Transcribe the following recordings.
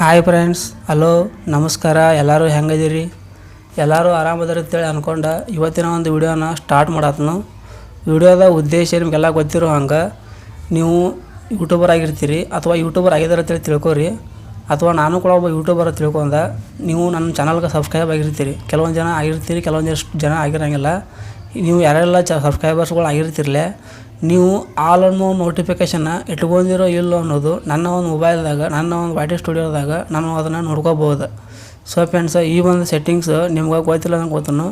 Hi friends hello ನಮಸ್ಕಾರ, ಎಲ್ಲರೂ ಹೆಂಗದೀರಿ ಎಲ್ಲರೂ ಆರಾಮದಾರ ಅಂತೇಳಿ ಅನ್ಕೊಂಡ ಇವತ್ತಿನ ಒಂದು ವಿಡಿಯೋನ ಸ್ಟಾರ್ಟ್ ಮಾಡತ್ನು. ವಿಡಿಯೋದ ಉದ್ದೇಶ ನಿಮಗೆಲ್ಲ ಗೊತ್ತಿರೋ ಹಂಗೆ, ನೀವು ಯೂಟ್ಯೂಬರ್ ಆಗಿರ್ತೀರಿ ಅಥವಾ ಯೂಟ್ಯೂಬರ್ ಆಗಿದ್ದಾರೆ ಅಂತೇಳಿ ತಿಳ್ಕೊರಿ. ಅಥವಾ ನಾನು ಕೂಡ ಒಬ್ಬ ಯೂಟ್ಯೂಬರ್ ತಿಳ್ಕೊಂಡ, ನೀವು ನನ್ನ ಚಾನಲ್ಗೆ ಸಬ್ಸ್ಕ್ರೈಬ್ ಆಗಿರ್ತೀರಿ. ಕೆಲವೊಂದು ಜನ ಆಗಿರ್ತೀರಿ ಕೆಲವೊಂದಿಷ್ಟು ಜನ ಆಗಿರಂಗಿಲ್ಲ. ನೀವು ಯಾರೆಲ್ಲ ಚ ಸಬ್ಸ್ಕ್ರೈಬರ್ಸ್ಗಳು ಆಗಿರ್ತಿರ್ಲೆ ನೀವು ಆಲ್ ಅನ್ನೋ ನೋಟಿಫಿಕೇಷನ್ನ ಇಟ್ಕೊಂಡಿರೋ ಇಲ್ಲೋ ಅನ್ನೋದು ನನ್ನ ಒಂದು ಮೊಬೈಲ್ದಾಗ ನನ್ನ ಒಂದು ವೈಟಿ ಸ್ಟುಡಿಯೋದಾಗ ನಾನು ಅದನ್ನು ನೋಡ್ಕೋಬೋದು. ಸೊ ಫ್ರೆಂಡ್ಸ್ ಈ ಒಂದು ಸೆಟ್ಟಿಂಗ್ಸ್ ನಿಮ್ಗೆ ಗೊತ್ತಿಲ್ಲ ಅಂತ ಗೊತ್ತನು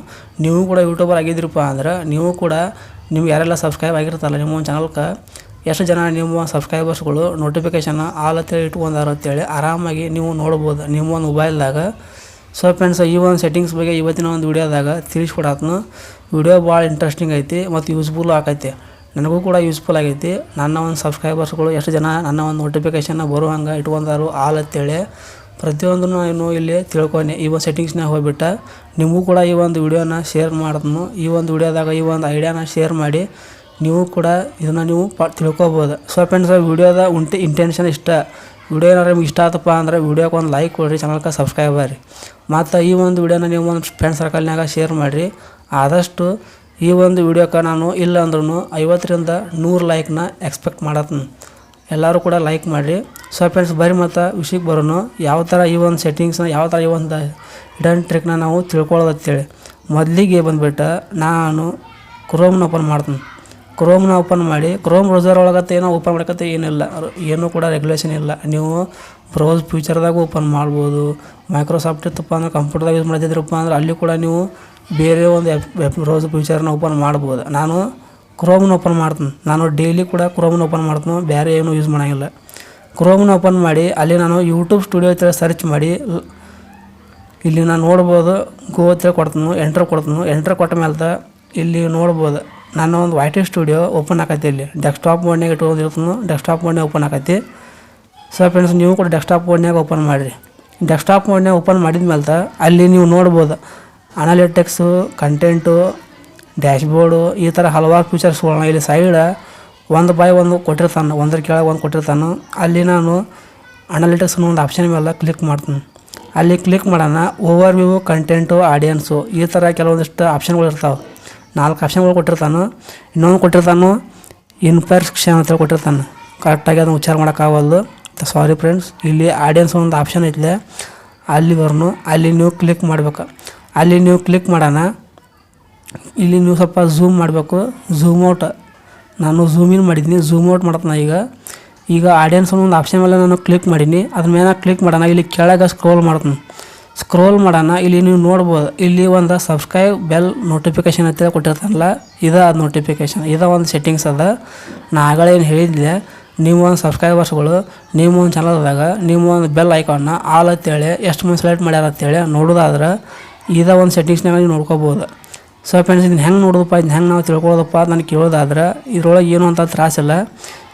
ನೀವು ಕೂಡ ಯೂಟ್ಯೂಬರ್ ಆಗಿದ್ರಪ್ಪ ಅಂದ್ರೆ ನೀವು ಕೂಡ ನಿಮ್ಗೆ ಯಾರೆಲ್ಲ ಸಬ್ಸ್ಕ್ರೈಬ್ ಆಗಿರ್ತಾರಲ್ಲ ನಿಮ್ಮ ಒಂದು ಚಾನಲ್ಗೆ ಎಷ್ಟು ಜನ ನಿಮ್ಮ ಸಬ್ಸ್ಕ್ರೈಬರ್ಸ್ಗಳು ನೋಟಿಫಿಕೇಷನ್ ಆಲ್ ಅಂತೇಳಿ ಇಟ್ಕೊಂಡಾರ ಅಂತೇಳಿ ಆರಾಮಾಗಿ ನೀವು ನೋಡ್ಬೋದು ನಿಮ್ಮ ಒಂದು ಮೊಬೈಲ್ದಾಗ ಸೊ ಫ್ರೆಂಡ್ಸ್ ಈ ಒಂದು ಸೆಟ್ಟಿಂಗ್ಸ್ ಬಗ್ಗೆ ಇವತ್ತಿನ ಒಂದು ವೀಡಿಯೋದಾಗ ತಿಳಿಸ್ಕೊಡತ್ನು ವಿಡಿಯೋ ಭಾಳ ಇಂಟ್ರೆಸ್ಟಿಂಗ್ ಐತಿ ಮತ್ತು ಯೂಸ್ಫುಲ್ಲು ಆಕೈತಿ. ನನಗೂ ಕೂಡ ಯೂಸ್ಫುಲ್ ಆಗೈತಿ. ನನ್ನ ಒಂದು ಸಬ್ಸ್ಕ್ರೈಬರ್ಸ್ಗಳು ಎಷ್ಟು ಜನ ನನ್ನ ಒಂದು ನೋಟಿಫಿಕೇಷನ್ನ ಬರೋ ಹಂಗೆ ಇಟ್ಕೊಂಡಾರು ಆಲ್ ಅಂತೇಳಿ ಪ್ರತಿಯೊಂದನ್ನು ನಾನು ಇಲ್ಲಿ ತಿಳ್ಕೊನೆ ಈ ಒಂದು ಸೆಟ್ಟಿಂಗ್ಸ್ನಾಗ ಹೋಗ್ಬಿಟ್ಟ ನಿಮಗೂ ಕೂಡ ಈ ಒಂದು ವಿಡಿಯೋನ ಶೇರ್ ಮಾಡಿದ್ನು ಈ ಒಂದು ವಿಡಿಯೋದಾಗ ಈ ಒಂದು ಐಡಿಯಾನ ಶೇರ್ ಮಾಡಿ ನೀವು ಕೂಡ ಇದನ್ನು ನೀವು ಪ ತಿಳ್ಕೊಬೋದು. ಸೊ ಫ್ರೆಂಡ್ಸ್ ವಿಡಿಯೋದ ಉಂಟು ಇಂಟೆನ್ಷನ್ ಇಷ್ಟ. ವಿಡಿಯೋ ಏನಾರು ನಿಮ್ಗೆ ಇಷ್ಟ ಆತಪ್ಪ ಅಂದ್ರೆ ವಿಡಿಯೋಕ್ಕೆ ಒಂದು ಲೈಕ್ ಕೊಡಿರಿ ಚಾನಲ್ಗೆ ಸಬ್ಸ್ಕ್ರೈಬ್ ಆಗಿರಿ. ಮತ್ತು ಈ ಒಂದು ವಿಡಿಯೋನ ನೀವು ಒಂದು ಫ್ರೆಂಡ್ ಸರ್ಕಲ್ನಾಗ ಶೇರ್ ಮಾಡಿರಿ. ಆದಷ್ಟು ಈ ಒಂದು ವಿಡಿಯೋಕ್ಕೆ ನಾನು ಇಲ್ಲ ಅಂದ್ರೂ ಐವತ್ತರಿಂದ ನೂರು ಲೈಕ್ನ ಎಕ್ಸ್ಪೆಕ್ಟ್ ಮಾಡತ್ತೀನಿ. ಎಲ್ಲರೂ ಕೂಡ ಲೈಕ್ ಮಾಡಿ ಸೊ ಫ್ರೆಂಡ್ಸ್ ಬರಿ ಮತ್ತು ವಿಷಯಕ್ಕೆ ಬರೋನು. ಯಾವ ಥರ ಈ ಒಂದು ಸೆಟ್ಟಿಂಗ್ಸ್ನ ಯಾವ ಥರ ಈ ಒಂದು ಹಿಡನ್ ಟ್ರಿಕ್ನ ನಾವು ತಿಳ್ಕೊಳ್ಳೋದಂತೇಳಿ ಮೊದಲಿಗೆ ಬಂದುಬಿಟ್ಟು ನಾನು ಕ್ರೋಮ್ನ ಓಪನ್ ಮಾಡ್ತೀನಿ. ಕ್ರೋಮ್ನ ಓಪನ್ ಮಾಡಿ ಕ್ರೋಮ್ ಬ್ರೌಸರ್ ಒಳಗತ್ತೆ ಏನೋ ಓಪನ್ ಮಾಡಕತ್ತೆ ಏನಿಲ್ಲ. ಏನೂ ಕೂಡ ರೆಗ್ಯುಲೇಷನ್ ಇಲ್ಲ. ನೀವು ಬ್ರೌಸ್ ಫ್ಯೂಚರ್ದಾಗ ಓಪನ್ ಮಾಡ್ಬೋದು. ಮೈಕ್ರೋಸಾಫ್ಟ್ ಇತ್ತಪ್ಪ ಅಂದ್ರೆ ಕಂಪ್ಯೂಟರ್ದಾಗ ಯೂಸ್ ಮಾಡ್ತಿದ್ರಪ್ಪ ಅಂದ್ರೆ ಅಲ್ಲಿ ಕೂಡ ನೀವು ಬೇರೆ ಒಂದು ಆ್ಯಪ್ ವೆಬ್ ರೋಸ್ ಫ್ಯೂಚರ್ನ ಓಪನ್ ಮಾಡ್ಬೋದು. ನಾನು ಕ್ರೋಮ್ನ ಓಪನ್ ಮಾಡ್ತೀನಿ. ನಾನು ಡೈಲಿ ಕೂಡ ಕ್ರೋಮ್ನ ಓಪನ್ ಮಾಡ್ತೀನಿ. ಬೇರೆ ಏನೂ ಯೂಸ್ ಮಾಡೋಂಗಿಲ್ಲ. ಕ್ರೋಮ್ನ ಓಪನ್ ಮಾಡಿ, ಅಲ್ಲಿ ನಾನು ಯೂಟ್ಯೂಬ್ ಸ್ಟುಡಿಯೋ ಹತ್ರ ಸರ್ಚ್ ಮಾಡಿ ಇಲ್ಲಿ ನಾನು ನೋಡ್ಬೋದು ಗೋ ಹತ್ರ ಕೊಡ್ತೀನಿ ಎಂಟ್ರ್ ಕೊಡ್ತೀನಿ. ಎಂಟ್ರ್ ಕೊಟ್ಟ ಮೇಲೆ ಇಲ್ಲಿ ನೋಡ್ಬೋದು. ನಾನು ಒಂದು ವೈಟಿ ಸ್ಟುಡಿಯೋ ಓಪನ್ ಆಕೈತಿ ಇಲ್ಲಿ. ಡೆಸ್ಕ್ಟಾಪ್ ಮೋಡ್ನಾಗ ಇಟ್ಕೊಂಡಿರ್ತೀನಿ ಡೆಸ್ಕ್ಟಾಪ್ ಮೋಡ್ನಾಗ ಓಪನ್ ಆಕೈತಿ. ಸೊ ಫ್ರೆಂಡ್ಸ್ ನೀವು ಕೂಡ ಡೆಸ್ಕ್ಟಾಪ್ ಮೋಡ್ನಾಗ ಓಪನ್ ಮಾಡಿರಿ. ಡೆಸ್ಕ್ಟಾಪ್ ಮೋಡ್ನಾಗ ಓಪನ್ ಮಾಡಿದ ಮೇಲೆ ಅಲ್ಲಿ ನೀವು ನೋಡ್ಬೋದು. ಅನಾಲಿಟಿಕ್ಸು ಕಂಟೆಂಟು ಡ್ಯಾಶ್ಬೋರ್ಡು ಈ ಥರ ಹಲವಾರು ಫೀಚರ್ಸ್ಗಳನ್ನ ಇಲ್ಲಿ ಸೈಡ್ ಒಂದು ಬಾಯ್ ಒಂದು ಕೊಟ್ಟಿರ್ತಾನೆ, ಒಂದ್ರ ಕೆಳಗೆ ಒಂದು ಕೊಟ್ಟಿರ್ತಾನೆ. ಅಲ್ಲಿ ನಾನು ಅನಾಲಿಟಿಕ್ಸ್ ಒಂದು ಆಪ್ಷನ್ ಮೇಲೆ ಕ್ಲಿಕ್ ಮಾಡ್ತೀನಿ. ಅಲ್ಲಿ ಕ್ಲಿಕ್ ಮಾಡೋಣ ಓವರ್ ವ್ಯೂ ಕಂಟೆಂಟು ಆಡಿಯನ್ಸು ಈ ಥರ ಕೆಲವೊಂದಿಷ್ಟು ಆಪ್ಷನ್ಗಳು ಇರ್ತಾವೆ. ನಾಲ್ಕು ಆಪ್ಷನ್ಗಳು ಕೊಟ್ಟಿರ್ತಾನೆ. ಇನ್ನೊಂದು ಕೊಟ್ಟಿರ್ತಾನು ಇನ್ಪರ್ಸ್ಕ್ಷನ್ ಅಂತ ಹೇಳಿ ಕೊಟ್ಟಿರ್ತಾನೆ ಕರೆಕ್ಟಾಗಿ ಅದನ್ನು ಉಚ್ಚಾರ ಮಾಡೋಕ್ಕಾಗಲ್ದು ಸಾರಿ ಫ್ರೆಂಡ್ಸ್ ಇಲ್ಲಿ ಆಡಿಯನ್ಸ್ ಒಂದು ಆಪ್ಷನ್ ಐತ್ಲೆ. ಅಲ್ಲಿ ಬರ್ನು, ಅಲ್ಲಿ ನೀವು ಕ್ಲಿಕ್ ಮಾಡ್ಬೇಕು. ಅಲ್ಲಿ ನೀವು ಕ್ಲಿಕ್ ಮಾಡೋಣ. ಇಲ್ಲಿ ನೀವು ಸ್ವಲ್ಪ ಝೂಮ್ ಮಾಡಬೇಕು. ಝೂಮ್ ಔಟ್ ನಾನು ಝೂಮ್ ಇನ್ ಮಾಡಿದ್ದೀನಿ. ಝೂಮ್ ಔಟ್ ಮಾಡತ್ನ ಈಗ. ಈಗ ಆಡಿಯನ್ಸ್ ಒಂದು ಆಪ್ಷನ್ ಮೇಲೆ ನಾನು ಕ್ಲಿಕ್ ಮಾಡೀನಿ. ಅದ್ರ ಮೇಲೆ ಕ್ಲಿಕ್ ಮಾಡೋಣ. ಇಲ್ಲಿ ಕೆಳಗೆ ಸ್ಕ್ರೋಲ್ ಮಾಡ್ತೀನಿ. ಸ್ಕ್ರೋಲ್ ಮಾಡೋಣ. ಇಲ್ಲಿ ನೀವು ನೋಡ್ಬೋದು. ಇಲ್ಲಿ ಒಂದು ಸಬ್ಸ್ಕ್ರೈಬ್ ಬೆಲ್ ನೋಟಿಫಿಕೇಷನ್ ಅಂತ ಕೊಟ್ಟಿರ್ತಾನಲ್ಲ ಇದು ಅದು ನೋಟಿಫಿಕೇಷನ್ ಇದು ಒಂದು ಸೆಟ್ಟಿಂಗ್ಸ್ ಅದ. ನಾ ಆಗಲೇ ಏನು ಹೇಳಿದ್ದೆ? ನೀವು ಒಂದು ಸಬ್ಸ್ಕ್ರೈಬರ್ಸ್ಗಳು ನೀವು ಒಂದು ಚಾನಲ್ದಾಗ ನೀವು ಒಂದು ಬೆಲ್ ಐಕಾನ್ನ ಆಲ್ ಅಂತೇಳಿ, ಎಷ್ಟು ಮಂದಿ ಸೆಲೆಕ್ಟ್ ಮಾಡ್ಯಾರ ಅಂತೇಳಿ ನೋಡೋದಾದ್ರೆ ಇದ ಒಂದು ಸೆಟ್ಟಿಂಗ್ಸ್ನಾಗ ನೋಡ್ಕೋಬೋದು. ಸೊ ಫ್ರೆಂಡ್ಸ್ ಇದನ್ನ ಹೆಂಗೆ ನೋಡೋದಪ್ಪ, ಇದನ್ನ ಹೆಂಗೆ ನಾವು ತಿಳ್ಕೊಳ್ಳೋದಪ್ಪ ನನಗೆ ಕೇಳೋದಾದ್ರೆ, ಇದ್ರೊಳಗೆ ಏನು ಅಂತ ತ್ರಾಸಿಲ್ಲ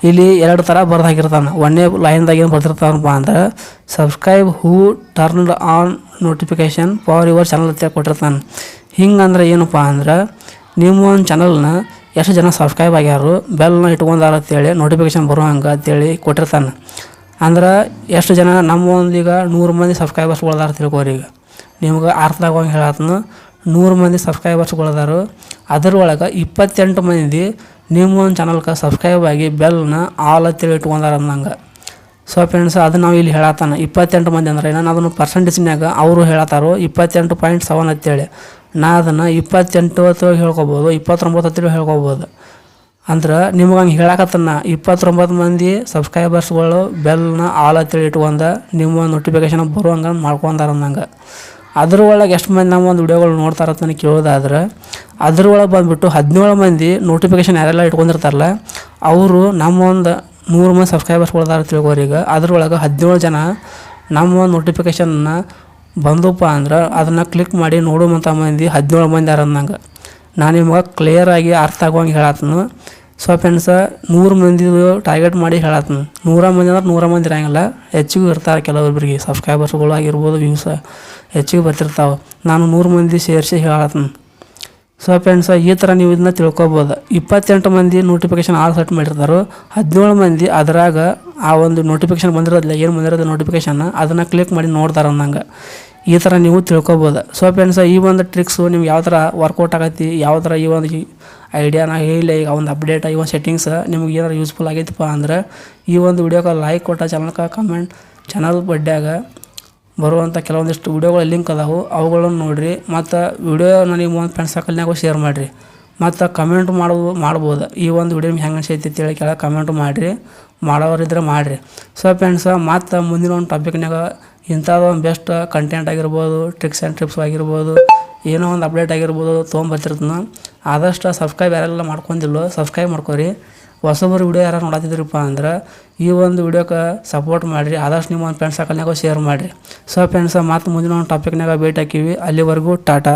ಇಲ್ಲಿ. ಎರಡು ಥರ ಬರ್ದು ಹಾಕಿರ್ತಾನೆ. ಒಂದೇ ಲೈನ್ದಾಗ ಏನು ಬರ್ತಿರ್ತಾನಪ್ಪ ಅಂದ್ರೆ subscribe who turned on notification for your channel ಅಂತ ಕೊಟ್ಟಿರ್ತಾನೆ. ಹಿಂಗಂದ್ರೆ ಏನಪ್ಪ ಅಂದ್ರೆ, ನಿಮ್ಮ ಒಂದು ಚಾನಲ್ನ ಎಷ್ಟು ಜನ ಸಬ್ಸ್ಕ್ರೈಬ್ ಆಗ್ಯಾರು ಬೆಲ್ನ ಇಟ್ಕೊಂಡಾರ ಅಂತೇಳಿ ನೋಟಿಫಿಕೇಷನ್ ಬರೋ ಹಂಗೆ ಅಂತೇಳಿ ಕೊಟ್ಟಿರ್ತಾನೆ. ಅಂದ್ರೆ ಎಷ್ಟು ಜನ ನಮ್ಮ ಒಂದು ಈಗ ನೂರು ಮಂದಿ ಸಬ್ಸ್ಕ್ರೈಬರ್ಸ್ಗಳದಾರ ತಿಳ್ಕೋರಿ ಈಗ. ನಿಮ್ಗೆ ಅರ್ಥದಾಗ ಹೋಗಿ ಹೇಳತ್ನು. ನೂರು ಮಂದಿ ಸಬ್ಸ್ಕ್ರೈಬರ್ಸ್ಗಳದಾರು ಅದರೊಳಗೆ ಇಪ್ಪತ್ತೆಂಟು ಮಂದಿ ನಿಮ್ಮ ಒಂದು ಚಾನಲ್ಗೆ ಸಬ್ಸ್ಕ್ರೈಬ್ ಆಗಿ ಬೆಲ್ನ ಆಲ್ ಅಂತೇಳಿ ಇಟ್ಕೊಂಡಾರ ಅಂದಂಗೆ. ಸೊ ಫ್ರೆಂಡ್ಸ್ ಅದು ನಾವು ಇಲ್ಲಿ ಹೇಳತ್ತಾನ ಇಪ್ಪತ್ತೆಂಟು ಮಂದಿ ಅಂದ್ರೆ ನಾನು ಅದನ್ನು ಪರ್ಸೆಂಟೇಜ್ನಾಗ ಅವರು ಹೇಳತ್ತಾರೋ ಇಪ್ಪತ್ತೆಂಟು ಪಾಯಿಂಟ್ ಸೆವೆನ್ ಅಂತೇಳಿ. ನಾ ಅದನ್ನು ಇಪ್ಪತ್ತೆಂಟು ಅಂತ ಹೇಳ್ಕೊಬೋದು, ಇಪ್ಪತ್ತೊಂಬತ್ತು ಹತ್ತಿರ ಹೇಳ್ಕೊಬೋದು. ಅಂದ್ರೆ ನಿಮ್ಗೆ ಹಂಗೆ ಹೇಳಕತ್ತನ. ಇಪ್ಪತ್ತೊಂಬತ್ತು ಮಂದಿ ಸಬ್ಸ್ಕ್ರೈಬರ್ಸ್ಗಳು ಬೆಲ್ನ ಆಲ್ ಅಂತೇಳಿ ಇಟ್ಕೊಂಡ ನಿಮ್ಮ ನೋಟಿಫಿಕೇಶನ್ ಬರುವಂಗೆ ಮಾಡ್ಕೊಂಡಾರ ಅಂದಂಗೆ. ಅದ್ರ ಒಳಗೆ ಎಷ್ಟು ಮಂದಿ ನಮ್ಮ ಒಂದು ವಿಡಿಯೋಗಳು ನೋಡ್ತಾರ ಅಂತ ಕೇಳೋದಾದ್ರೆ, ಅದ್ರೊಳಗೆ ಬಂದುಬಿಟ್ಟು ಹದಿನೇಳು ಮಂದಿ ನೋಟಿಫಿಕೇಶನ್ ಯಾರೆಲ್ಲ ಇಟ್ಕೊಂಡಿರ್ತಾರಲ್ಲ, ಅವರು ನಮ್ಮ ಒಂದು ನೂರು ಮಂದಿ ಸಬ್ಸ್ಕ್ರೈಬರ್ಸ್ಗಳದಾರ ತಿಳ್ಕೋರಿ ಈಗ. ಅದ್ರೊಳಗೆ ಹದಿನೇಳು ಜನ ನಮ್ಮ ಒಂದು ನೋಟಿಫಿಕೇಶನ್ನ ಬಂದಪ್ಪ ಅಂದ್ರೆ ಅದನ್ನು ಕ್ಲಿಕ್ ಮಾಡಿ ನೋಡುವಂಥ ಮಂದಿ ಹದಿನೇಳು ಮಂದಿ ಯಾರು ಅಂದಂಗೆ. ನಾನು ನಿಮ್ಗೆ ಕ್ಲಿಯರಾಗಿ ಅರ್ಥ ಆಗುವಂಗೆ ಹೇಳತ್ನು. ಸೊ ಫ್ರೆಂಡ್ಸ ನೂರು ಮಂದಿ ಟಾರ್ಗೆಟ್ ಮಾಡಿ ಹೇಳತ್ತೆ ನೂರ ಮಂದಿ ಅಂದ್ರೆ ನೂರ ಮಂದಿ ಇರಂಗಿಲ್ಲ. ಹೆಚ್ಚಿಗೂ ಇರ್ತಾರೆ ಕೆಲವೊಬ್ಬರಿಗೆ ಸಬ್ಸ್ಕ್ರೈಬರ್ಸ್ಗಳು ಆಗಿರ್ಬೋದು ವ್ಯೂಸ ಹೆಚ್ಚಿಗೆ ಬರ್ತಿರ್ತಾವೆ. ನಾನು ನೂರು ಮಂದಿ ಸೇರಿಸಿ ಹೇಳತ್ನು ಸೊ ಫ್ರೆಂಡ್ಸ ಈ ಥರ ನೀವು ಇದನ್ನ ತಿಳ್ಕೊಬೋದು. ಇಪ್ಪತ್ತೆಂಟು ಮಂದಿ ನೋಟಿಫಿಕೇಶನ್ ಆಲ್ ಸೆಟ್ ಮಾಡಿರ್ತಾರೆ, ಹದಿನೇಳು ಮಂದಿ ಅದರಾಗ ಆ ಒಂದು ನೋಟಿಫಿಕೇಶನ್ ಬಂದಿರೋದಿಲ್ಲ, ಏನು ಬಂದಿರೋದು ನೋಟಿಫಿಕೇಶನ್ ಅದನ್ನು ಕ್ಲಿಕ್ ಮಾಡಿ ನೋಡ್ತಾರೆ ಅನ್ನಂಗೆ ಈ ಥರ ನೀವು ತಿಳ್ಕೊಬೋದು. ಸೊ ಫ್ರೆಂಡ್ಸ ಈ ಒಂದು ಟ್ರಿಕ್ಸು ನಿಮ್ಗೆ ಯಾವ ಥರ ವರ್ಕೌಟ್ ಆಗತ್ತೆ ಯಾವ ಥರ ಈ ಒಂದು ಐಡಿಯಾನ ಹೇಳಿಲ್ಲ ಈಗ ಒಂದು ಅಪ್ಡೇಟ್ ಈ ಒಂದು ಸೆಟ್ಟಿಂಗ್ಸ್ ನಿಮ್ಗೆ ಏನಾರು ಯೂಸ್ಫುಲ್ ಆಗೈತಪ್ಪ ಅಂದ್ರೆ ಈ ಒಂದು ವಿಡಿಯೋಗೆ ಲೈಕ್ ಕೊಟ್ಟ ಚಾನಲ್ಗೆ ಕಮೆಂಟ್ ಚಾನಲ್ ಬಡ್ಡ್ಯಾಗ ಬರುವಂಥ ಕೆಲವೊಂದಿಷ್ಟು ವಿಡಿಯೋಗಳ ಲಿಂಕ್ ಅದಾವು. ಅವುಗಳನ್ನು ನೋಡಿರಿ. ಮತ್ತು ವೀಡಿಯೋ ನನಗೆ ಒಂದು ಫ್ರೆಂಡ್ಸ್ ಸರ್ಕಲ್ನಾಗೂ ಶೇರ್ ಮಾಡಿರಿ. ಮತ್ತು ಕಮೆಂಟ್ ಮಾಡೋದು ಮಾಡ್ಬೋದು. ಈ ಒಂದು ವಿಡಿಯೋ ಹೆಂಗೆ ಅನ್ಸೈತಿ ಅಂತೇಳಿ ಕೆಳಗೆ ಕಮೆಂಟ್ ಮಾಡಿರಿ. ಮಾಡೋರಿದ್ರೆ ಮಾಡಿರಿ. ಸೊ ಫ್ರೆಂಡ್ಸ ಮತ್ತು ಮುಂದಿನ ಒಂದು ಟಾಪಿಕ್ನಾಗ ಇಂಥದ್ದು ಒಂದು ಬೆಸ್ಟ್ ಕಂಟೆಂಟ್ ಆಗಿರ್ಬೋದು ಟ್ರಿಕ್ಸ್ ಆ್ಯಂಡ್ ಟ್ರಿಪ್ಸ್ ಆಗಿರ್ಬೋದು ಏನೋ ಒಂದು ಅಪ್ಡೇಟ್ ಆಗಿರ್ಬೋದು ತೊಗೊಂಬರ್ತಿರ್ತಾನೆ. ಆದಷ್ಟು ಸಬ್ಸ್ಕ್ರೈಬ್ ಯಾರೆಲ್ಲ ಮಾಡ್ಕೊಂಡಿಲ್ಲೋ ಸಬ್ಸ್ಕ್ರೈಬ್ ಮಾಡ್ಕೊರಿ. ಹೊಸಬರು ವಿಡಿಯೋ ಯಾರು ನೋಡತ್ತಿದ್ರಪ್ಪ ಅಂದ್ರೆ ಈ ಒಂದು ವಿಡಿಯೋಕ್ಕೆ ಸಪೋರ್ಟ್ ಮಾಡಿರಿ. ಆದಷ್ಟು ನಿಮ್ಮ ಒಂದು ಫ್ರೆಂಡ್ಸ್ ಸರ್ಕಲ್ನಾಗ ಶೇರ್ ಮಾಡಿರಿ. ಸೊ ಫ್ರೆಂಡ್ಸ್ ಮತ್ತು ಮುಂದಿನ ಒಂದು ಟಾಪಿಕ್ನಾಗ ಭೇಟಿ ಹಾಕಿವಿ. ಅಲ್ಲಿವರೆಗೂ ಟಾಟಾ.